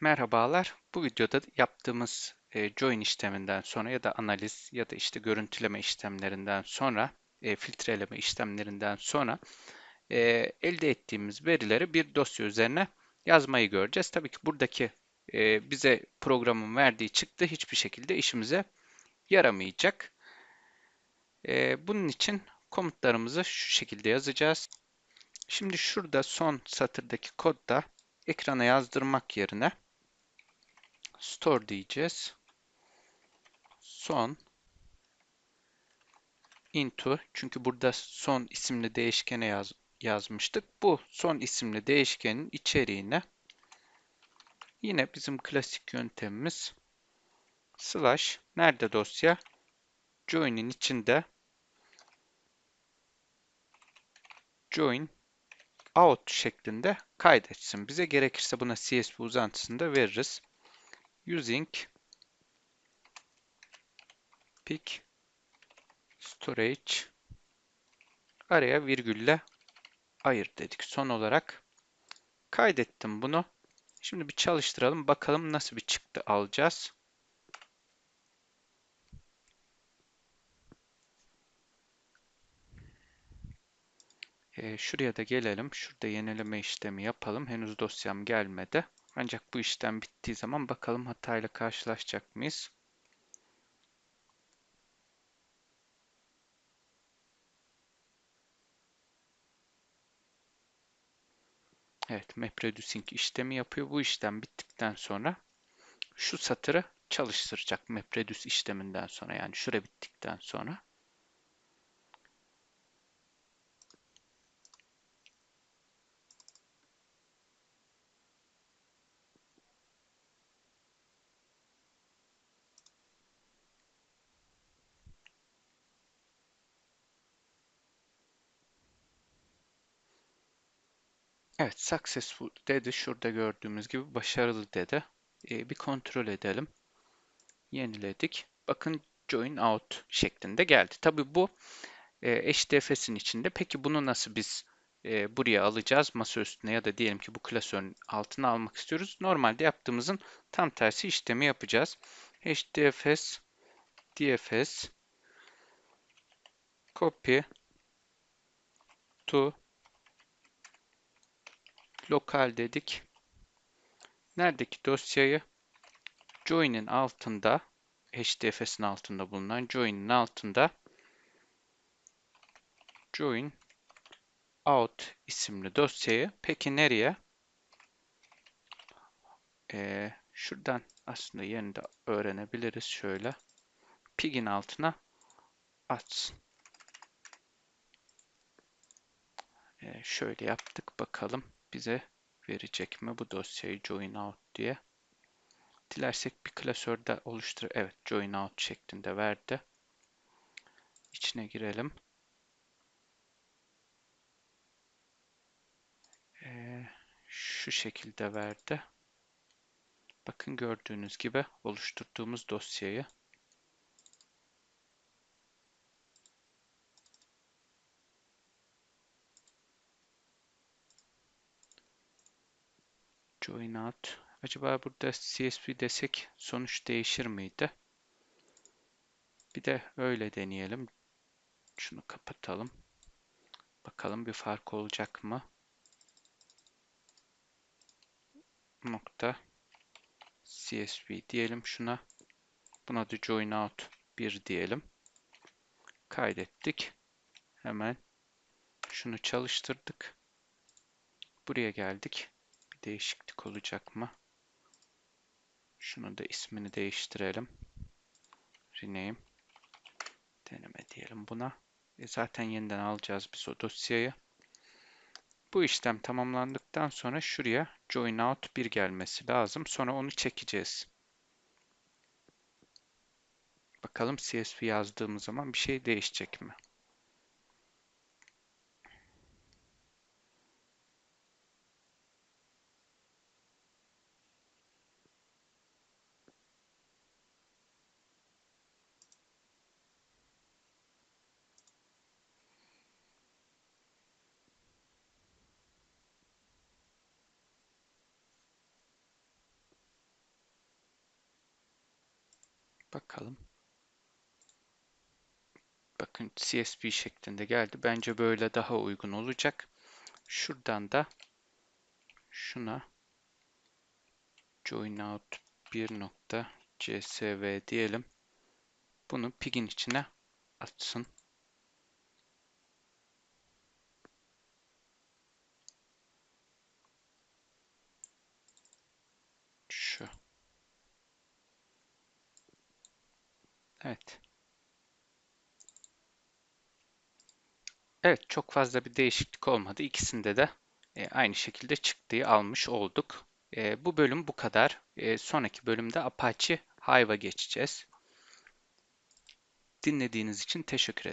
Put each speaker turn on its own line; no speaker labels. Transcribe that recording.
Merhabalar. Bu videoda yaptığımız e, join işleminden sonra ya da analiz ya da işte görüntüleme işlemlerinden sonra, e, filtreleme işlemlerinden sonra e, elde ettiğimiz verileri bir dosya üzerine yazmayı göreceğiz. Tabii ki buradaki bize programın verdiği çıktı hiçbir şekilde işimize yaramayacak. Bunun için komutlarımızı şu şekilde yazacağız. Şimdi şurada son satırdaki kodda ekrana yazdırmak yerine store diyeceğiz. Son into çünkü burada son isimli değişkene yaz, yazmıştık. Bu son isimli değişkenin içeriğine yine bizim klasik yöntemimiz slash nerede dosya join'in içinde join out şeklinde kaydetsin. Bize gerekirse buna CSV uzantısını da veririz using pick storage araya virgülle ayır dedik. Son olarak kaydettim bunu. Şimdi bir çalıştıralım. Bakalım nasıl bir çıktı alacağız. Ee, şuraya da gelelim. Şurada yenileme işlemi yapalım. Henüz dosyam gelmedi. Ancak bu işlem bittiği zaman bakalım hatayla karşılaşacak mıyız? Evet, MapReducing işlemi yapıyor. Bu işlem bittikten sonra şu satırı çalıştıracak MapReduce işleminden sonra yani şura bittikten sonra. Evet, successful dedi. Şurada gördüğümüz gibi başarılı dedi. Ee, bir kontrol edelim. Yeniledik. Bakın join out şeklinde geldi. Tabii bu e, HDFS'in içinde. Peki bunu nasıl biz e, buraya alacağız masa üstüne ya da diyelim ki bu klasörün altına almak istiyoruz. Normalde yaptığımızın tam tersi işlemi yapacağız. HDFS DFS copy to lokal dedik. Neredeki dosyayı join'in altında HDFS'in altında bulunan join'in altında join out isimli dosyayı peki nereye? Ee, şuradan aslında yerini de öğrenebiliriz şöyle. Pig'in altına atsın. Ee, şöyle yaptık bakalım bize verecek mi bu dosyayı join out diye. Dilersek bir klasörde oluştur. Evet join out şeklinde verdi. İçine girelim. Ee, şu şekilde verdi. Bakın gördüğünüz gibi oluşturduğumuz dosyayı join out. Acaba burada CSV desek sonuç değişir miydi? Bir de öyle deneyelim. Şunu kapatalım. Bakalım bir fark olacak mı? Nokta CSV diyelim şuna. Buna da join out 1 diyelim. Kaydettik. Hemen şunu çalıştırdık. Buraya geldik değişiklik olacak mı? Şunu da ismini değiştirelim. Rename. Deneme diyelim buna. E zaten yeniden alacağız biz o dosyayı. Bu işlem tamamlandıktan sonra şuraya join out 1 gelmesi lazım. Sonra onu çekeceğiz. Bakalım CSV yazdığımız zaman bir şey değişecek mi? Bakalım. Bakın CSV şeklinde geldi. Bence böyle daha uygun olacak. Şuradan da şuna join out 1.csv diyelim. Bunu pig'in içine atsın. Evet. Evet, çok fazla bir değişiklik olmadı. İkisinde de e, aynı şekilde çıktığı almış olduk. E, bu bölüm bu kadar. E, sonraki bölümde Apache Hive'a geçeceğiz. Dinlediğiniz için teşekkür ederim.